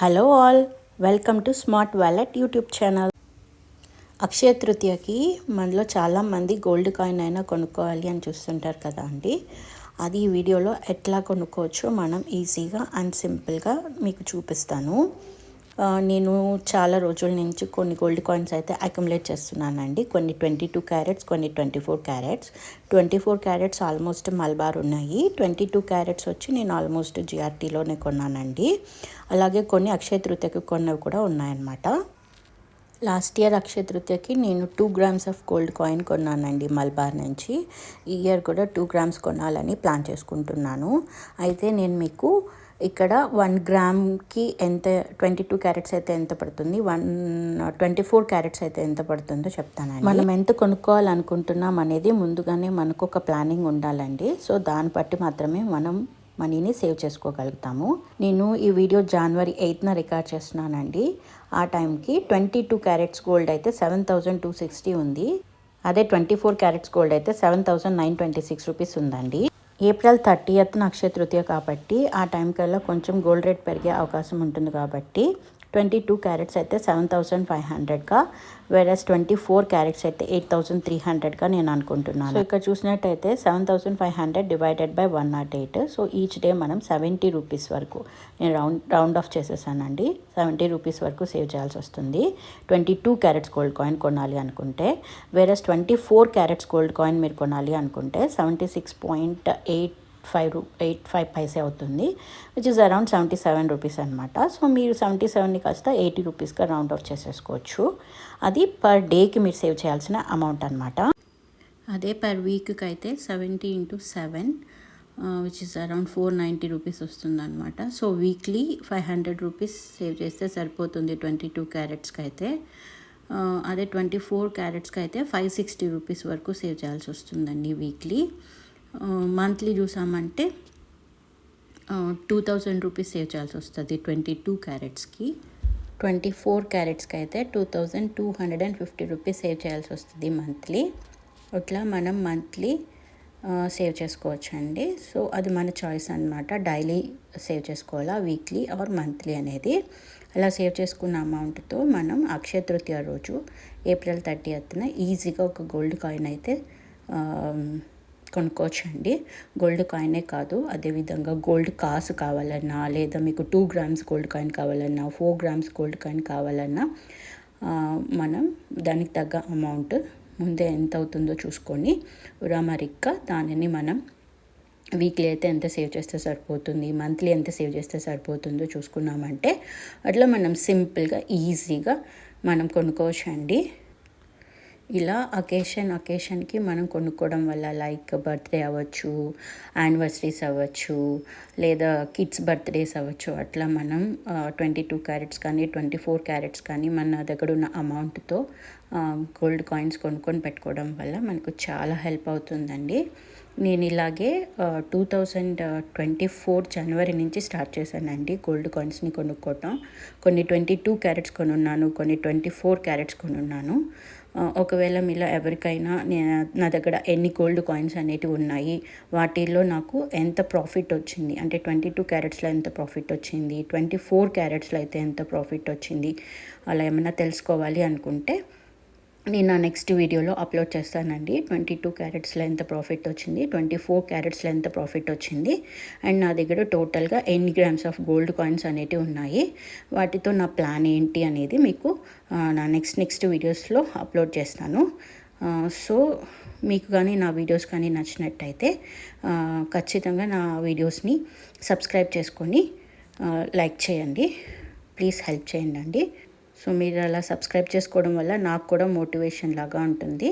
Hello all welcome to smart wallet YouTube channel. Akshaya తృతీయకి మనలో చాలామంది gold coin అయినా కొనుక్కోవాలి అని చూస్తుంటారు కదా అండి. అది ఈ వీడియోలో ఎట్లా కొనుక్కోవచ్చో మనం ఈజీగా అండ్ సింపుల్గా మీకు చూపిస్తాను. నేను చాలా రోజుల నుంచి కొన్ని గోల్డ్ కాయిన్స్ అయితే అక్యుములేట్ చేస్తున్నానండి. కొన్ని ట్వంటీ టూ క్యారెట్స్ కొన్ని twenty four carats twenty four carats almost Malabar ఉన్నాయి ట్వంటీ టూ క్యారెట్స్ వచ్చి నేను ఆల్మోస్ట్ జిఆర్టీలోనే కొన్నానండి. అలాగే కొన్ని అక్షయ తృతీయకు కొన్నవి కూడా ఉన్నాయన్నమాట. లాస్ట్ ఇయర్ అక్షయ తృతీయకి నేను two grams of gold coin కొన్నానండి Malabar నుంచి. ఈ ఇయర్ కూడా టూ గ్రామ్స్ కొనాలని ప్లాన్ చేసుకుంటున్నాను. అయితే నేను మీకు ఇక్కడ వన్ గ్రామ్కి ఎంత ట్వంటీ టూ క్యారెట్స్ అయితే ఎంత పడుతుంది వన్ ట్వంటీ ఫోర్ క్యారెట్స్ అయితే ఎంత పడుతుందో చెప్తానండి. మనం ఎంత కొనుక్కోవాలనుకుంటున్నాం అనేది ముందుగానే మనకు ఒక ప్లానింగ్ ఉండాలండి. సో దాన్ని బట్టి మాత్రమే మనం మనీని సేవ్ చేసుకోగలుగుతాము. నేను ఈ వీడియో జనవరి ఎయిత్న రికార్డ్ చేస్తున్నానండి. ఆ టైంకి ట్వంటీ టూ క్యారెట్స్ గోల్డ్ అయితే సెవెన్ థౌజండ్ టూ సిక్స్టీ ఉంది. అదే ట్వంటీ ఫోర్ క్యారెట్స్ గోల్డ్ అయితే seven thousand nine twenty six rupees ఉందండి. ఏప్రిల్ థర్టీయత్ అక్షయ తృతీయ కాబట్టి ఆ టైం కల్లా కొంచెం గోల్డ్ రేట్ పెరిగే అవకాశం ఉంటుంది కాబట్టి ట్వంటీ టూ క్యారెట్స్ అయితే సెవెన్ థౌసండ్ ఫైవ్ హండ్రెడ్గా వేరస్ ట్వంటీ ఫోర్ క్యారెట్స్ అయితే ఎయిట్ థౌసండ్ త్రీ హండ్రెడ్గా నేను అనుకుంటున్నాను. సో ఇక్కడ చూసినట్టయితే seven thousand five hundred divided by one not eight so each day మనం సెవెంటీ రూపీస్ వరకు నేను రౌండ్ రౌండ్ ఆఫ్ చేసేసానండి. సెవెంటీ రూపీస్ వరకు సేవ్ చేయాల్సి వస్తుంది. Twenty two carats gold coin కొనాలి అనుకుంటే versus twenty four carats gold coin మీరు కొనాలి అనుకుంటే seventy six point eight five రూ ఎయిట్ ఫైవ్ పైసే అవుతుంది which is around seventy seven rupees అనమాట సో మీరు సెవెంటీ సెవెన్ని కాస్త ఎయిటీ రూపీస్గా రౌండ్ ఆఫ్ చేసేసుకోవచ్చు. అది పర్ డేకి మీరు సేవ్ చేయాల్సిన అమౌంట్ అనమాట అదే పర్ వీక్కి అయితే seventy into seven which is around four ninety rupees వస్తుంది అనమాట so weekly five hundred rupees save చేస్తే సరిపోతుంది ట్వంటీ టూ క్యారెట్స్కి అయితే. Uh, అదే ట్వంటీ ఫోర్ క్యారెట్స్కి అయితే ఫైవ్ సిక్స్టీ రూపీస్ వరకు సేవ్ చేయాల్సి వస్తుందండి వీక్లీ మంత్లీ చూసామంటే టూ థౌజండ్ రూపీస్ సేవ్ చేయాల్సి వస్తుంది ట్వంటీ టూ క్యారెట్స్కి ట్వంటీ ఫోర్ క్యారెట్స్కి అయితే two thousand two hundred and fifty rupees save చేయాల్సి వస్తుంది మంత్లీ అట్లా మనం మంత్లీ సేవ్ చేసుకోవచ్చు అండి సో అది మన చాయిస్ అనమాట డైలీ సేవ్ చేసుకోవాలా వీక్లీ ఆర్ మంత్లీ అనేది. అలా సేవ్ చేసుకున్న అమౌంట్తో మనం అక్షయ తృతీయ రోజు ఏప్రిల్ థర్టీ ఈజీగా ఒక గోల్డ్ కాయిన్ అయితే కొనుక్కోవచ్చండి. గోల్డ్ కాయినే కాదు అదేవిధంగా గోల్డ్ కాసు కావాలన్నా లేదా మీకు టూ గ్రామ్స్ గోల్డ్ కాయిన్ కావాలన్నా ఫోర్ గ్రామ్స్ గోల్డ్ కాయిన్ కావాలన్నా మనం దానికి తగ్గ అమౌంట్ ముందే ఎంత అవుతుందో చూసుకొని ఉరామరిగ్గా దానిని మనం వీక్లీ అయితే ఎంత సేవ్ చేస్తే సరిపోతుంది మంత్లీ ఎంత సేవ్ చేస్తే సరిపోతుందో చూసుకున్నామంటే అట్లా మనం సింపుల్గా ఈజీగా మనం కొనుక్కోవచ్చండి. ఇలా అకేషన్ అకేషన్కి మనం కొనుక్కోవడం వల్ల లైక్ బర్త్డే అవ్వచ్చు యానివర్సరీస్ అవ్వచ్చు లేదా కిడ్స్ బర్త్డేస్ అవ్వచ్చు అట్లా మనం ట్వంటీ టూ క్యారెట్స్ కానీ ట్వంటీ ఫోర్ క్యారెట్స్ కానీ మన దగ్గర ఉన్న అమౌంట్తో గోల్డ్ కాయిన్స్ కొనుక్కొని పెట్టుకోవడం వల్ల మనకు చాలా హెల్ప్ అవుతుందండి. నేను ఇలాగే టూ థౌజండ్ ట్వంటీ ఫోర్ జనవరి నుంచి స్టార్ట్ చేశానండి గోల్డ్ కాయిన్స్ని కొనుక్కోవటం. కొన్ని ట్వంటీ టూ క్యారెట్స్ కొనున్నాను కొన్ని ట్వంటీ ఫోర్ క్యారెట్స్ కొనున్నాను. ఒకవేళ మీలో ఎవరికైనా నేను నా దగ్గర ఎన్ని గోల్డ్ కాయిన్స్ అనేటివి ఉన్నాయి వాటిల్లో నాకు ఎంత ప్రాఫిట్ వచ్చింది? అంటే ట్వంటీ టూ క్యారెట్స్లో ఎంత ప్రాఫిట్ వచ్చింది? ట్వంటీ ఫోర్ క్యారెట్స్లో అయితే ఎంత ప్రాఫిట్ వచ్చింది? అలా ఏమైనా తెలుసుకోవాలి అనుకుంటే నేను నా నెక్స్ట్ వీడియోలో అప్లోడ్ చేస్తానండి. ట్వంటీ టూ క్యారెట్స్లో ఎంత ప్రాఫిట్ వచ్చింది. ట్వంటీ ఫోర్ క్యారెట్స్లో ఎంత ప్రాఫిట్ వచ్చింది. అండ్ నా దగ్గర టోటల్గా ఎన్ని గ్రామ్స్ ఆఫ్ గోల్డ్ కాయిన్స్ అనేటివి ఉన్నాయి. వాటితో నా ప్లాన్ ఏంటి అనేది మీకు నా నెక్స్ట్ నెక్స్ట్ వీడియోస్లో అప్లోడ్ చేస్తాను. సో మీకు కానీ నా వీడియోస్ కానీ నచ్చినట్టయితే ఖచ్చితంగా నా వీడియోస్ని సబ్స్క్రైబ్ చేసుకొని లైక్ చేయండి. ప్లీజ్ హెల్ప్ చేయండి అండి. సో మీరు అలా సబ్స్క్రైబ్ చేసుకోవడం వల్ల నాకు కూడా మోటివేషన్ లాగా ఉంటుంది.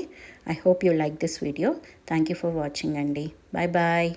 I hope you like this video thank you for watching అండి. Bye bye